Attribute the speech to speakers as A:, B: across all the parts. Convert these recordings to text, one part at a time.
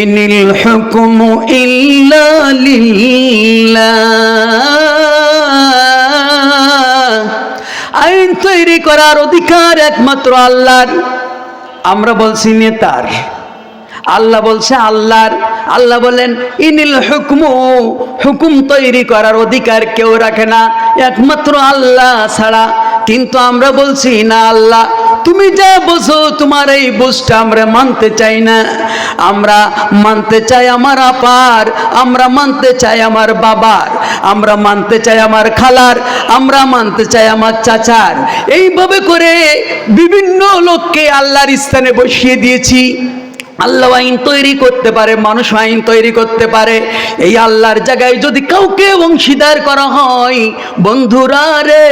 A: ইনিল الحكم إلا لله আইন তৈরি করার অধিকার একমাত্র আল্লাহর। আমরা বলছি নেতার। আল্লাহ বলছে আল্লাহর, আল্লাহ বলেন ইনিল হুকমু, হুকুম তৈরি করার অধিকার কেউ রাখে না, একমাত্র আল্লাহ ছাড়া। কিন্তু আমরা বলছি, না আল্লাহ, তুমি যা বোঝো, তোমার এই বুঝটা আমরা মানতে চাই না। আমরা মানতে চাই আমার আপার, আমরা মানতে চাই আমার বাবার, আমরা মানতে চাই আমার খালার, আমরা মানতে চাই আমার চাচার। এইভাবে করে বিভিন্ন লোককে আল্লাহর স্থানে বসিয়ে দিয়েছি। আল্লাহ আইন তৈরি করতে পারে, মানুষ আইন তৈরি করতে পারে। এই আল্লাহর জায়গায় যদি কাউকে অংশীদার করা হয়, বন্ধুরা রে,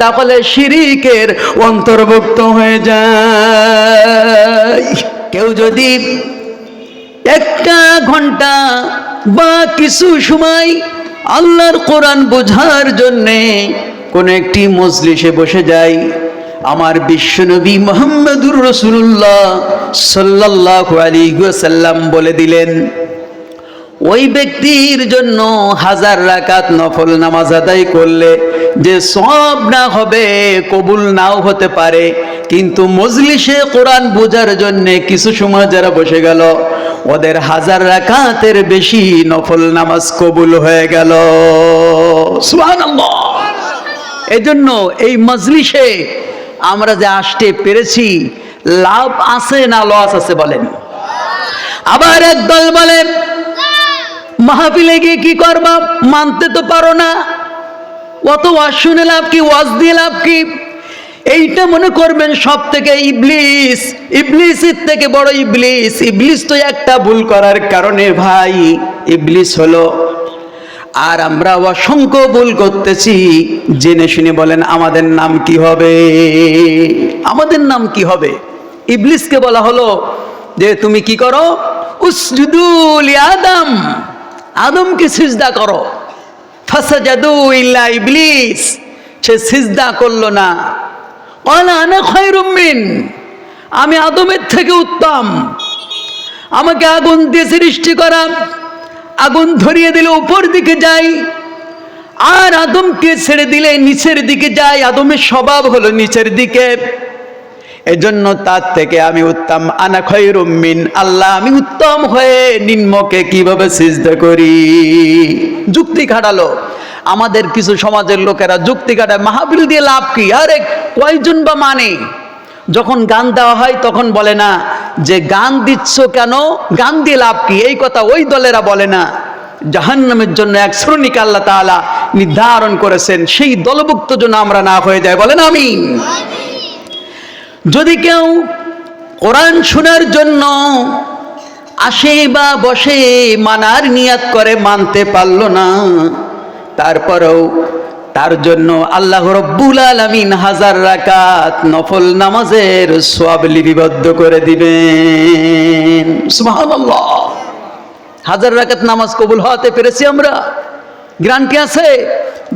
A: তাহলে শিরিকের অন্তর্ভুক্ত হয়ে যায়। কেউ যদি একটা ঘণ্টা বা কিছু সময় আল্লাহর কোরআন বোঝার জন্যে কোনো একটি মজলিসে বসে যায় আমার বিশ্বনবী মোহাম্মদুর রসুল্লাহ সাল্লাহ আলী সাল্লাম বলে দিলেন, ওই ব্যক্তির জন্য হাজার রাকাত নফল নামাজ আদায় করলে যে সব না হবে, কবুল নাও হতে পারে। কিন্তু মজলিসে কোরআন বোঝার জন্যে কিছু সময় যারা বসে গেল, ওদের হাজার রাকাতের বেশি নফল নামাজ কবুল হয়ে গেল। সুবহানাল্লাহ। এজন্য এই মজলিসে আমরা যে আসতে পেরেছি, লাভ আছে না লস আছে বলেন। আবার একদল বলেন মাহফিলে গিয়ে কি করবা? মানতে তো পারো না। অত ওয়াজ শুনে লাভ কি, ওয়াজ দিয়ে লাভ কি? এইটা মনে করবেন সব থেকে ইবলিস। ইবলিসের থেকে বড় ইবলিস। ইবলিস তো একটা ভুল করার কারণে ভাই, ইবলিস হলো আর আমরা অসংখ্য ভুল করতেছি। জেনে শুনে বলেন, আমাদের নাম কি হবে? আমাদের নাম কি হবে? ইবলিসকে বলা হলো যে, তুমি কি করো? উসজুদুল আদম। আদমকে সিজদা করো। ফাসাজাদু ইল্লা ইবলিস। সে সিজদা করল না। কলা আনা মিন। আমি আদমের থেকে উত্তম। আমাকে আগুন দিয়ে সৃষ্টি করা। আগুন ধরিয়ে দিলে উপর দিকে যাই, আর আদমকে ছেড়ে দিলে নিচের দিকে যাই। আদমের স্বভাব হলো নিচের দিকে। এজন্য তার থেকে আমি উত্তম। আনা মিন আল্লাহ। আমি উত্তম হয়ে নিম্নকে কীভাবে সিজদা করি? যুক্তি খাটালো। আমাদের কিছু সমাজের লোকেরা যুক্তি খাটায়। মাহাবিল দিয়ে লাভ কি? আরে কয়জন বা মানে? যখন গান দেওয়া হয়, তখন বলে না, যে গান দিচ্ছ কেন? গান দিয়ে লাভ কি? এই কথা ওই দলেরা বলে না। জাহান্নামের জন্য এক শ্রমিক আল্লাহ তাআলা নির্ধারণ করেছেন, সেই দলভুক্ত জন্য আমরা না হয়ে যায় বলেন আমি যদি কেউ কোরআন শোনার জন্য আসে বা বসে, মানার নিয়াত করে, মানতে পারল না, তারপরেও তার জন্য আল্লাহ রব্বুল আলমিন হাজার রাকাত নফল নামাজের সব লিপিবদ্ধ করে দিবেন। হাজার রাকাত নামাজ কবুল হওয়াতে পেরেছি আমরা। গ্রান্টি আছে,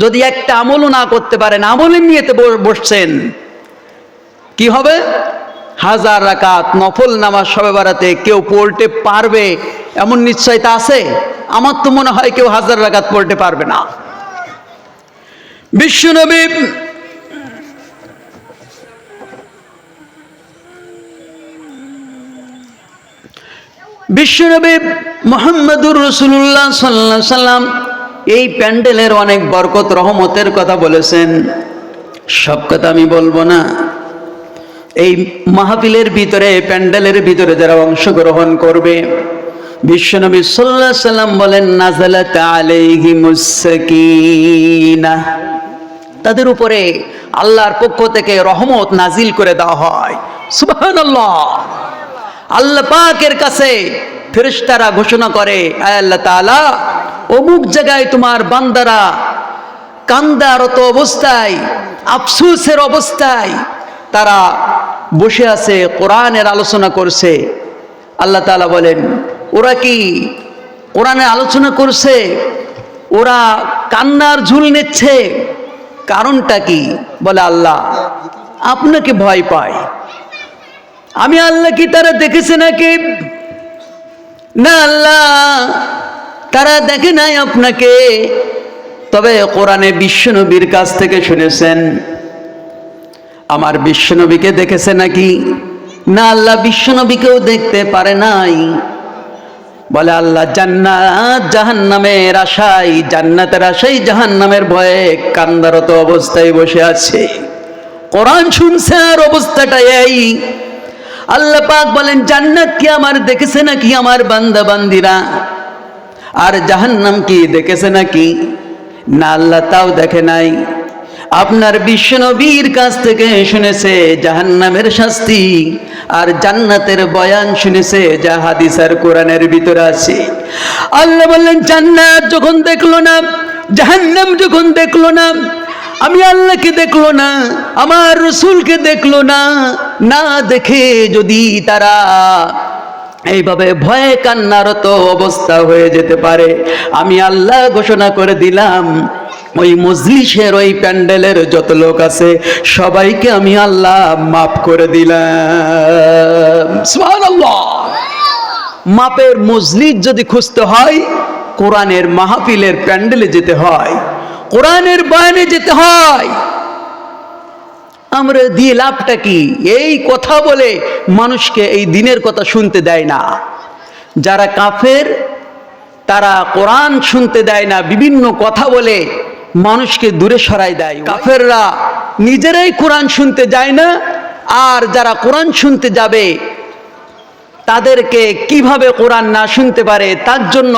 A: যদি একটা আমলও না করতে পারেন, আমলের নিয়েতে বসছেন, কি হবে? হাজার রাকাত নফল নামাজ সবে বাড়াতে কেউ পড়তে পারবে, এমন নিশ্চয়তা আছে? আমার তো মনে হয় কেউ হাজার রাকাত পড়তে পারবে না। বিশ্বনবী বিশ্বনবী মোহাম্মদুর রসুল্লাহ সাল্লাহ সাল্লাম এই প্যান্ডেলের অনেক বরকত, রহমতের কথা বলেছেন। সব কথা আমি বলব না। এই মাহফিলের ভিতরে প্যান্ডেলের ভিতরে যারা অংশগ্রহণ করবে, বিশ্বনবী সাল্লাহ সাল্লাম বলেন নাজালাত আলাইহিমুস সাকিনা। তাদের উপরে আল্লাহর পক্ষ থেকে রহমত নাজিল করে দেওয়া হয়। সুবহানাল্লাহ। আল্লাহ পাকের কাছে ফেরেশতারা ঘোষণা করে আল্লাহ তাআলা, অমুক জায়গায় তোমার বান্দারা কান্দারত অবস্থায়, আফসুসের অবস্থায় তারা বসে আছে, কোরআনের আলোচনা করছে। আল্লাহ তাআলা বলেন, ওরা কি কোরআনের আলোচনা করছে? ওরা কান্নার ঝুল নিচ্ছে? কারণটা কি? বলে আল্লাহ, আপনাকে ভয় পায়। আমি আল্লাহ কি তারা দেখেছে নাকি? না আল্লাহ, তারা দেখে নাই আপনাকে। তবে কোরআনে বিশ্বনবীর কাছ থেকে শুনেছেন, আমার বিশ্বনবীকে দেখেছে নাকি? না আল্লাহ, বিশ্বনবীকেও দেখতে পারে নাই। বলে আল্লাহ, জান্নাত জাহান্নামের আশাই জান্নাতের আশাই জাহান্নামের ভয়ে কান্দারত অবস্থায় বসে আছে। কোরআন শুনছে আর অবস্থাটা এই। আল্লাহ পাক বলেন, জান্নাত কি আমার দেখেছে নাকি আমার বান্দা বান্দিরা আর জাহান্নাম কি দেখেছে নাকি? না, আল্লাহ তাও দেখে নাই। আপনার বিশ্বনবীর কাছ থেকে শুনেছে জাহান্নামের শাস্তি, আর জান্নাতের বয়ান শুনেছে যা হাদিস আর কোরআনের ভিতরে আছে। আল্লাহ বললেন, জান্নাত যখন দেখল না, জাহান্নাম যখন দেখল না, আমি আল্লাহকে দেখল না, আমার রসুলকে দেখল না না দেখে যদি তারা এইভাবে ভয়ে কান্নারত অবস্থা হয়ে যেতে পারে, আমি আল্লাহ ঘোষণা করে দিলাম ওই মজলিসের ওই প্যান্ডেলের যত লোক আছে, সবাইকে আমি আল্লাহ মাফ করে দিলাম। মাপের মজলিস যদি খুঁজতে হয়, কোরআনের মাহফিলের প্যান্ডেলে যেতে হয়, কোরআনের বয়ানে যেতে হয়, আমরা দিয়ে লাভটা কি? এই কথা বলে মানুষকে এই দিনের কথা শুনতে দেয় না। যারা কাফের, তারা কোরআন শুনতে দেয় না, বিভিন্ন কথা বলে। মানুষকে দূরে সরাই দেয়। কাফেররা নিজেরাই কোরআন শুনতে যায় না, আর যারা কোরআন শুনতে যাবে, তাদেরকে কীভাবে কোরআন না শুনতে পারে, তার জন্য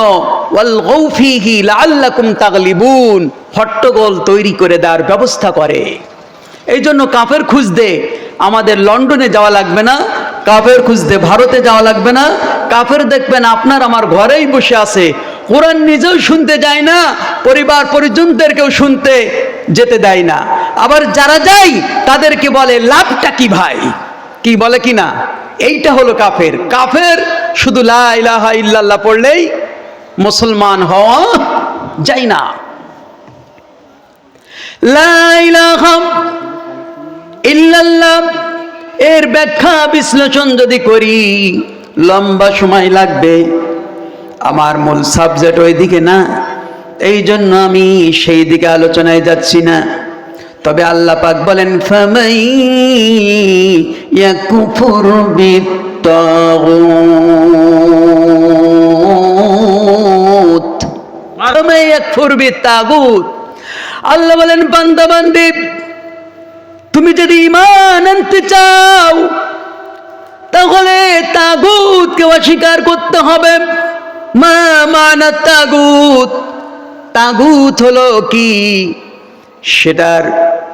A: হট্টগোল তৈরি করে দেওয়ার ব্যবস্থা করে। এই জন্য কাফের খুঁজতে আমাদের লন্ডনে যাওয়া লাগবে না, কাফের খুঁজতে ভারতে যাওয়া লাগবে না। কাফের দেখবেন আপনার আমার ঘরেই বসে আছে কোরআন নিজেও শুনতে যায় না, পরিবার পরিজনদেরকেও শুনতে যেতে দেয় না। আবার যারা যায়, তাদেরকে বলে, লাভটা কি ভাই? কি বলে কি না? এইটা হলো কাফের। কাফের শুধু লা ইলাহা ইল্লাল্লাহ পড়লেই মুসলমান হওয়া যায় না। ইল্লাল্লাহ, এর ব্যাখ্যা বিশ্লেষণ যদি করি, লম্বা সময় লাগবে। আমার মূল সাবজেক্ট ওই দিকে না। এই জন্য আমি সেই দিকে আলোচনায় যাচ্ছি না। তবে আল্লাহ পাক বলেন আল্লাহ বলেন, বান্দা, বান্দি, তুমি যদি ইমান আনতে চাও, তাহলে তাগুতকে অস্বীকার করতে হবে। মা মানা তাগুত তাগুত হলো কি? সেটার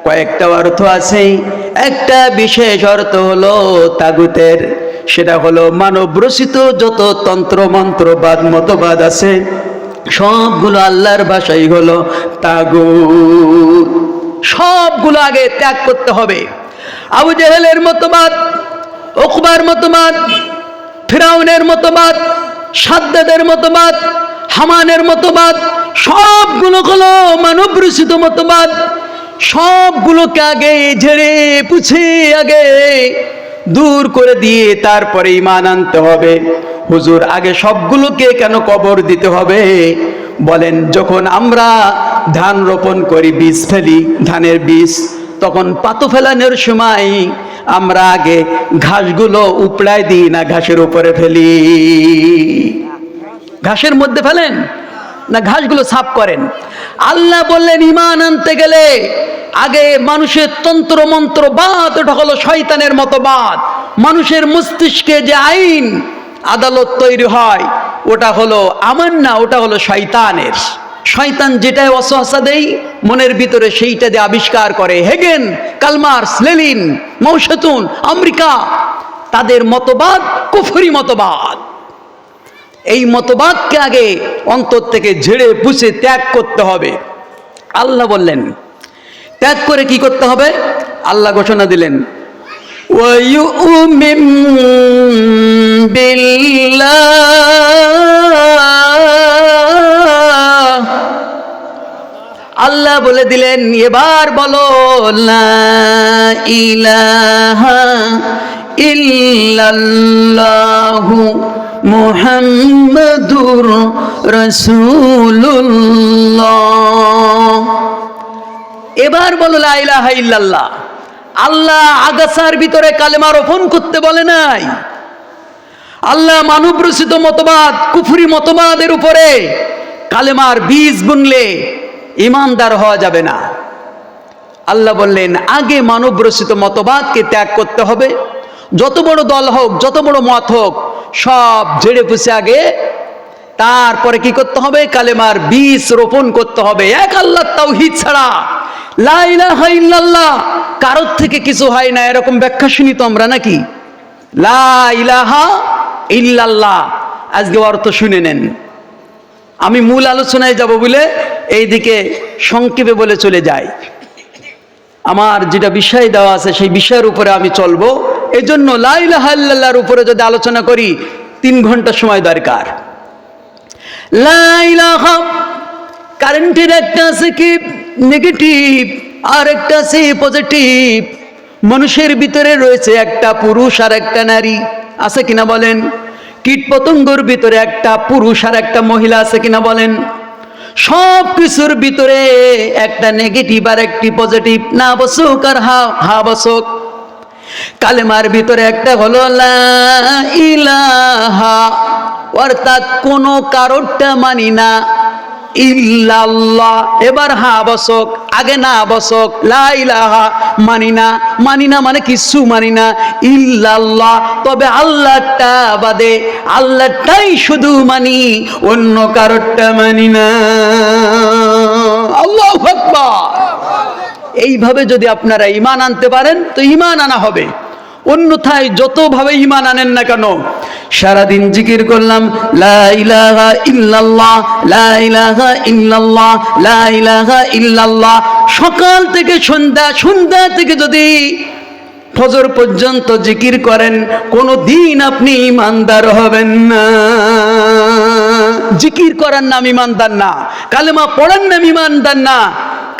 A: কয়েকটা অর্থ আছে। একটা বিশেষ অর্থ হলো তাগুতের, সেটা হলো মানব রচিত যত তন্ত্র মন্ত্রবাদ মতবাদ আছে, সবগুলো আল্লাহর ভাষাই হলো তাগুত। সবগুলো আগে ত্যাগ করতে হবে। আবু জেহেলের মতবাদ, ওকবার মতবাদ, ফিরাউনের মতবাদ সাদ্দাদের মতবাদ হামানের মতবাদ সবগুলো হলো মানব রচিত মতবাদ সবগুলোকে আগে ঝেড়ে পুছে আগে দূর করে দিয়ে তারপরে ইমান আনতে হবে। হুজুর, আগে সবগুলোকে কেন কবর দিতে হবে? বলেন, যখন আমরা ধান রোপণ করি, বীজ ফেলি, ধানের বীজ, তখন পাতো ফেলানোর সময় আমরা আগে ঘাসগুলো উপড়ায় দিই না ঘাসের উপরে ফেলি? ঘাসের মধ্যে ফেলেন? না ঘাসগুলো সাফ করেন? আল্লাহ বললেন, ইমান আনতে গেলে আগে মানুষের তন্ত্র মন্ত্র বাদ ওটা হলো শয়তানের মতো বাদ। মানুষের মস্তিষ্কে যে আইন, আদালত তৈরি হয়, ওটা হলো আমার না ওটা হলো শয়তানের। শয়তান যেটাই অসহসা দেই মনের ভিতরে সেইটা দিয়ে আবিষ্কার করে। Hagen Karl Marx Lenin Mao Zedong, America, তাদের মতবাদ, কুফুরি মতবাদ। এই মতবাদকে আগে অন্তর থেকে ঝেড়ে পুষে ত্যাগ করতে হবে। আল্লাহ বললেন, ত্যাগ করে কি করতে হবে? আল্লাহ ঘোষণা দিলেন বিল বলে দিলেন, এবার বলো ইলাহা ইল্লাল্লাহু মুহাম্মাদুর এবার বলো, লা ইলাহা ইল্লাল্লাহ। আল্লাহ আগাছার ভিতরে কালেমা রোপণ করতে বলে নাই। আল্লাহ মানব রচিত মতবাদ, কুফুরি মতবাদের উপরে কালেমার বীজ বুনলে ইমানদার হওয়া যাবে না। আল্লাহ বললেন, আগে মানব রচিত মতবাদকে ত্যাগ করতে হবে। যত বড় দল হোক, যত বড় মত হোক, সব ঝেড়ে পুষে আগে তারপরে কি করতে হবে? কালেমার বীজ রোপণ করতে হবে। এক আল্লাহ তাওহিদ ছাড়া লা ইলাহা ইল্লাল্লাহ, কারোর থেকে কিছু হয় না। এরকম ব্যাখ্যা শুনি তো আমরা নাকি? লা ইলাহা ইল্লাল্লাহ, আজকে অর্থ শুনে নেন। আমি মূল আলোচনায় যাব বলে এইদিকে সংক্ষেপে বলে চলে যাই আমার যেটা বিষয় দেওয়া আছে সেই বিষয়ের উপরে আমি চলবো। এই জন্য লাইলাহাল্লাহর উপরে যদি আলোচনা করি, তিন ঘণ্টা সময় দরকার। কারেন্টের একটা আছে কি? নেগেটিভ। আর একটা আছে পজিটিভ। মানুষের ভিতরে রয়েছে একটা পুরুষ আর একটা নারী। আছে কিনা বলেন? কীট পতঙ্গর ভিতরে একটা পুরুষ আর একটা মহিলা আছে কিনা বলেন? সব কিছুর ভিতরে একটা নেগেটিভ আর একটি পজিটিভ না বসুক আর হা হা বসুক। কালেমার ভিতরে একটা হলো ইলাহা অর্থাৎ কোনো কারোরটা মানি না। ইল্লাল্লাহ। এবার হা বসক, আগে না বসক, লা ইলাহা, মানি না মানি না মানে কিছু মানি না। ইল্লাল্লাহ, তবে আল্লাহটা বাদে আল্লাহটাই শুধু মানি, অন্য কারোরটা মানি না। আল্লাহু এইভাবে যদি আপনারা ইমান আনতে পারেন, তো ইমান আনা হবে। অন্যথায় যতভাবে ইমান আনেন না কেন, সারাদিন জিকির করলাম ইল্লাল্লাহ ইল্লাল্লাহ ইল্লাল্লাহ। সকাল থেকে সন্ধ্যা সন্ধ্যা থেকে যদি ফজর পর্যন্ত জিকির করেন, কোনো দিন আপনি ইমানদার হবেন না। জিকির করার নাম ইমানদার না, কালেমা পড়ার নাম ইমানদার না।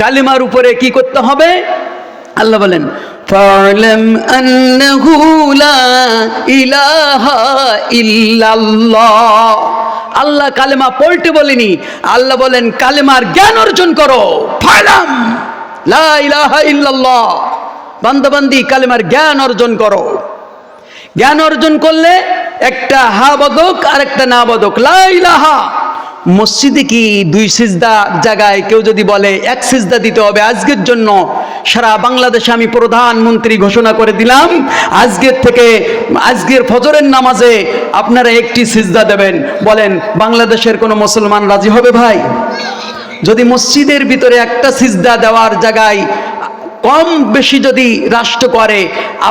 A: কালেমার উপরে কি করতে হবে? আল্লাহ বলেন فاعلم أنه لا إله إلا الله আল্লাহ কালেমা পড়তে বলেনি আল্লাহ বলেন কালেমার জ্ঞান অর্জন করো ফালাম লা ইলাহা ইল্লাল্লাহ বান্দাবান্দি কালেমার জ্ঞান অর্জন করো জ্ঞান অর্জন করলে একটা হা বদক আর একটা না বদক লা ইলাহা মসজিদে কি দুই সিজদা জায়গায় কেউ যদি বলে এক সিজদা দিতে হবে আজকের জন্য? সারা বাংলাদেশে আমি প্রধানমন্ত্রী ঘোষণা করে দিলাম, আজকের থেকে, আজকের ফজরের নামাজে আপনারা একটি সিজদা দেবেন। বলেন, বাংলাদেশের কোনো মুসলমান রাজি হবে ভাই? যদি মসজিদের ভিতরে একটা সিজদা দেওয়ার জায়গায় কম বেশি যদি রাষ্ট্র করে,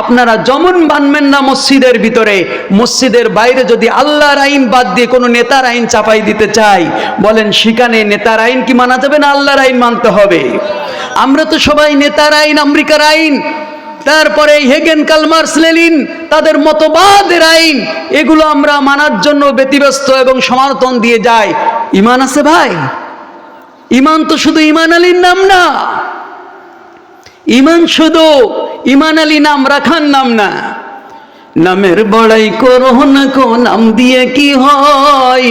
A: আপনারা যেমন মানবেন না মসজিদের ভিতরে। মসজিদের বাইরে যদি আল্লাহর আইন বাদ দিয়ে কোনো নেতার আইন চাপাই দিতে চাই, বলেন সেখানে নেতার আইন কি মানা যাবে না আল্লাহর আইন মানতে হবে? আমরা তো সবাই নেতার আইন, আমেরিকার আইন, তারপরে হেগেন কালমার্স লেলিন তাদের মতবাদের আইন, এগুলো আমরা মানার জন্য ব্যতিব্যস্ত এবং সমর্থন দিয়ে যাই। ইমান আছে ভাই? ইমান তো শুধু ইমান আলীর নাম না। ইমান শুধু ইমান আলী নাম রাখার নাম না, নামের বড়াই করো না কো, নাম দিয়ে কি হয়?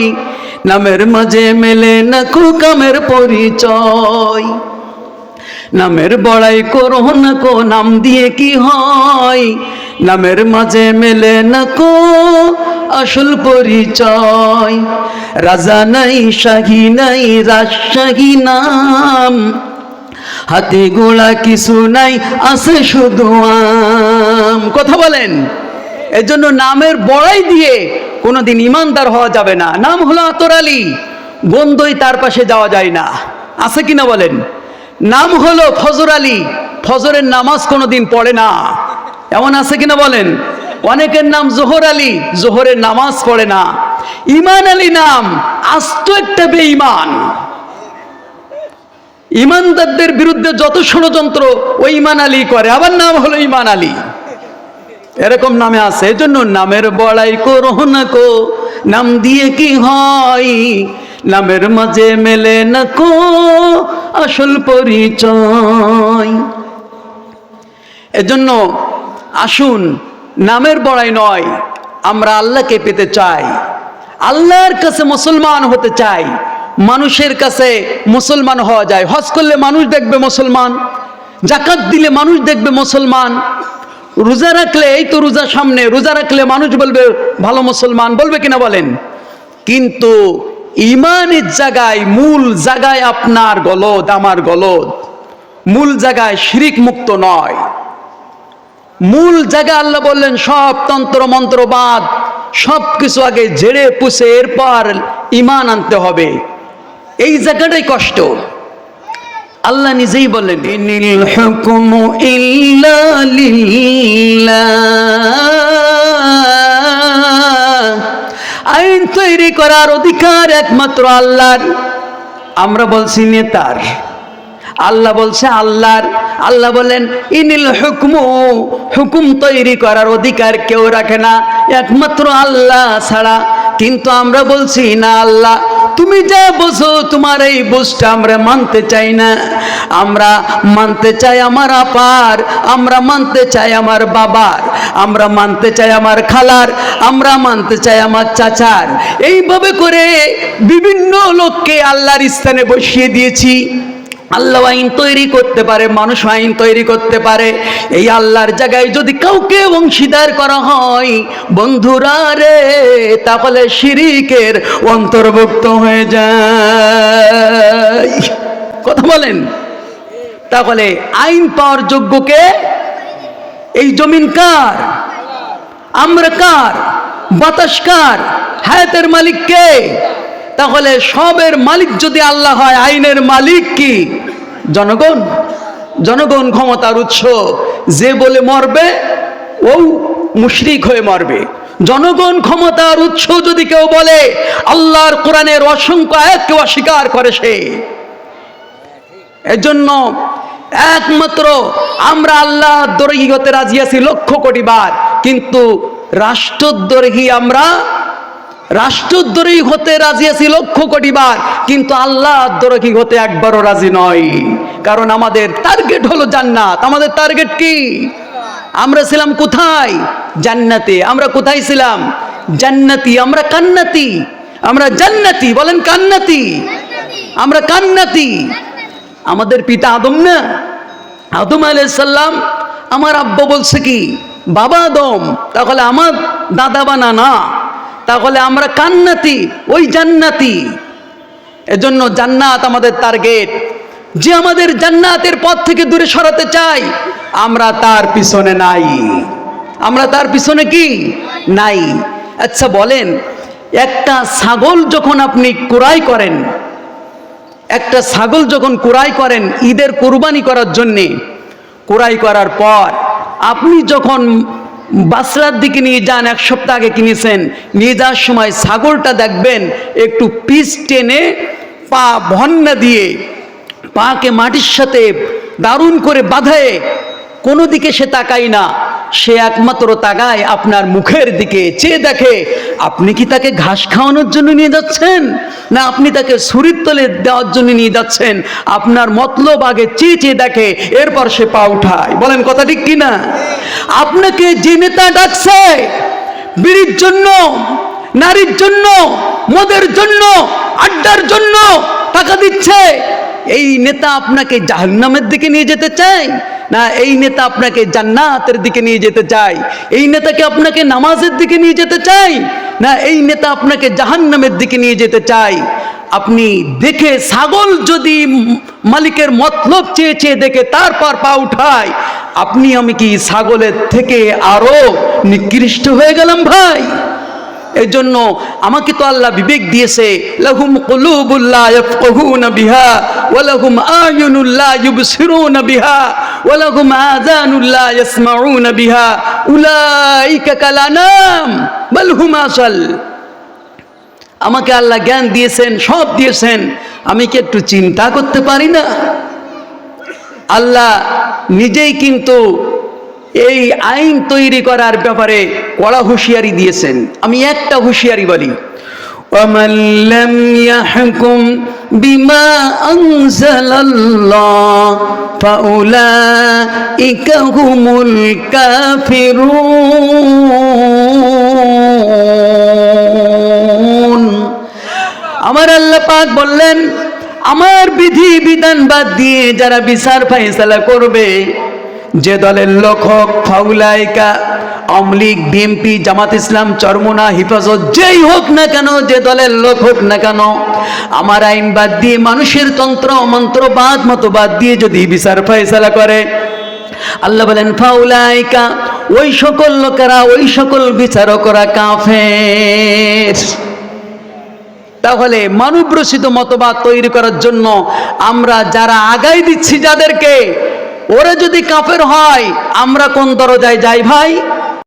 A: নামের মাঝে মেলে না কো কামের পরিচয়? নামের বড়াই করো না কো, নাম দিয়ে কি হয়? নামের মাঝে মেলে না কো আসল পরিচয়? রাজা নাই, শাহী নাই, রাজশাহী নাম। হাতে গোড়া কিছু নাই, আছে শুধু আম। কথা বলেন। এর জন্য নামের বড়াই দিয়ে কোনোদিন ইমানদার হওয়া যাবে না। নাম হলো আতর আলী। বন্ধই তার পাশে যাওয়া যায় না। আছে কিনা বলেন? নাম হলো ফজর আলী। ফজরের নামাজ কোনোদিন পড়ে না। এমন আছে কিনা বলেন? অনেকের নাম জোহর আলী। জোহরের নামাজ পড়ে না। ইমান আলী নাম আস্ত একটা বেঈমান। ইমানদারদের বিরুদ্ধে যত ষড়যন্ত্র ওই ইমান আলী করে, আবার নাম হলো ইমান আলী। এরকম নামে আছে, এজন্য নামের বড়াই করো না কো, নাম দিয়ে কি হয়? নামের মাঝে মেলে না কো আসল পরিচয়। এজন্য আসুন, নামের বড়াই নয়, আমরা আল্লাহকে পেতে চাই, আল্লাহর কাছে মুসলমান হতে চাই। মানুষের কাছে মুসলমান হওয়া যায়। হজ করলে মানুষ দেখবে মুসলমান, জাকাত দিলে মানুষ দেখবে মুসলমান, রোজা রাখলে, এই তো রোজা সামনে, রোজা রাখলে মানুষ বলবে, ভালো মুসলমান। বলবে কিনা বলেন? কিন্তু ইমানের জায়গায়, মূল জায়গায় আপনার গলদ, আমার গলদ। মূল জায়গায় শিরিক মুক্ত নয়। মূল জায়গা আল্লাহ বললেন, সব তন্ত্র, মন্ত্রবাদ সব কিছু আগে ঝেড়ে পুষে এরপর ইমান আনতে হবে। এই জায়গাটাই কষ্ট। আল্লাহ নিজেই বলেন আইন তৈরি করার অধিকার একমাত্র আল্লাহর। আমরা বলছি নেতার। আল্লাহ বলছে আল্লাহর। আল্লাহ বলেন ইনিল হুকমু, হুকুম তৈরি করার অধিকার কেউ রাখে না। একমাত্র আল্লাহ ছাড়া। কিন্তু আমরা বলছি, না আল্লাহ তুমি যা বোঝো, তোমার এই বোঝটা আমরা মানতে চাই না। আমরা মানতে চাই আমার আপার, আমরা মানতে চাই আমার বাবার, আমরা মানতে চাই আমার খালার, আমরা মানতে চাই আমার চাচার। এইভাবে করে বিভিন্ন লোককে আল্লাহর স্থানে বসিয়ে দিয়েছি। আল্লাহ আইন তৈরি করতে পারে, মানুষ আইন তৈরি করতে পারে। এই আল্লাহর জায়গায় যদি কাউকে অংশীদার করা হয়, বন্ধুরা রে, তাহলে শিরিকের অন্তর্ভুক্ত হয়ে যায়। কথা বলেন। তাহলে আইন পাওয়ার যোগ্যকে এই জমিন কার? আমরা কার? বাতাস কার? হায়াতের মালিক কে? তাহলে সবের মালিক যদি আল্লাহ হয়, আইনের মালিক কি? জনগণ? জনগণ ক্ষমতার উৎস। যে বলে মরবে, ও মুশরিক হয়ে মরবে। জনগণ ক্ষমতার উৎস যদি কেউ বলে, আল্লাহর কোরআনের অসংখ্য আয়াতকে অস্বীকার করে সে। এজন্য একমাত্র আমরা আল্লাহ দরহি হতে রাজি আছি লক্ষ কোটি বার। কিন্তু রাষ্ট্রদ্রোহী আমরা রাষ্ট্রদ্রোহী হতে রাজি আছি লক্ষ কোটি বার, কিন্তু আল্লাহ দ্রোহী হতে একবারও রাজি নয়। কারণ আমাদের টার্গেট হলো জান্নাত। আমাদের টার্গেট কি? আমরা ছিলাম কোথায়? জান্নাতে। আমরা কোথায় ছিলাম? জান্নাতি। আমরা কান্নাতি। আমরা জান্নাতি। বলেন কান্নাতি। আমরা কান্নাতি। আমাদের পিতা আদম না? আদম আলাইসাল্লাম আমার আব্বা বলছে কি, বাবা আদম, তাহলে আমার দাদা বা নানা তাহলে আমরা কান্নাতি, ওই জান্নাতি। এজন্য জান্নাত আমাদের টার্গেট যে আমাদের জান্নাতের পথ থেকে দূরে সরাতে চাই আমরা তার পিছনে নাই। আমরা তার পিছনে কি? নাই। আচ্ছা বলেন, একটা ছাগল যখন আপনি কুড়াই করেন, একটা ছাগল যখন কুড়াই করেন ঈদের কোরবানি করার জন্যে, কুড়াই করার পর আপনি যখন বাসরার দিকে নিয়ে যান এক সপ্তাহ আগে কিনেছেন। নিয়ে যাওয়ার সময় ছাগলটা দেখবেন, একটু পিস টেনে পা ভন্না দিয়ে পাকে মাটির সাথে দারুণ করে বাঁধায়। কোনো দিকে সে তাকাই না। সে একমাত্র তাকায় আপনার মুখের দিকে, চেয়ে দেখে, আপনি কি তাকে ঘাস খাওয়ানোর জন্য নিয়ে যাচ্ছেন? না আপনি তাকে ছুরির তলে দেওয়ার জন্য নিয়ে যাচ্ছেন? আপনার মতলব আগে চেয়ে চেয়ে দেখে, এরপর সে পা উঠায়। বলেন কথা ঠিক কিনা? আপনাকে যে নেতা ডাকছে, বিড়ির জন্য, নারীর জন্য, মদের জন্য, আড্ডার জন্য টাকা দিচ্ছে, এই নেতা আপনাকে জাহান্নামের দিকে নিয়ে যেতে চায়? না, এই নেতা আপনাকে জান্নাতের দিকে নিয়ে যেতে চায়। এই নেতাকে আপনাকে নামাজের দিকে নিয়ে যেতে চায়? না, এই নেতা আপনাকে জাহান্নামের দিকে নিয়ে যেতে চায়। আপনি দেখে ছাগল যদি মালিকের মতলব চেয়ে চেয়ে দেখে তারপর পা উঠায়, আপনি আমি কি ছাগলের থেকে আরও নিকৃষ্ট হয়ে গেলাম ভাই? এই জন্য আমাকে তো আল্লাহ বিবেক দিয়েছে, লাহুম কুলুবুল্লাহ বিহা, ওয়া লাহুম আয়ুনুল্লাহ ইউবসিরুনা বিহা। ওয়া লাহুম আযানুল্লাহ ইয়াসমাউনা বিহা, উলাইকা কালানাম, বাল হুম আমাকে আল্লাহ জ্ঞান দিয়েছেন, সব দিয়েছেন। আমি কি একটু চিন্তা করতে পারি না? আল্লাহ নিজেই কিন্তু এই আইন তৈরি করার ব্যাপারে কড়া হুঁশিয়ারি দিয়েছেন। আমি একটা হুঁশিয়ারি বলি। ومن لم يحكم بما أنزل الله فأولئك هم الكافرون আমার আল্লাহ পাক বললেন আমার বিধি বিধান বাদ দিয়ে যারা বিচার ফাইসালা করবে যে দলের লোক হোক ফাউলাইকা অমলিক বিএমপি জামাত ইসলাম, চরমোনা, হিফাজত, যেই হোক না কেন, যে দলের লোক হোক না কেন, আমার আইন বাদ দিয়ে, মানুষের তন্ত্র মন্ত্র বাদ মতো বাদ দিয়ে যদি বিচার ফাইসালা করে, আল্লাহ বলেন, ফাউলাইকা, ওই সকল লোকেরা, ওই সকল বিচারকরা কাফের। তাহলে মানব রচিত মতবাদ তৈরি করার জন্য আমরা যারা আগাই দিচ্ছি যাদেরকে, ওরা যদি কাফের হয়, আমরা কোন দরজায় যাই ভাই?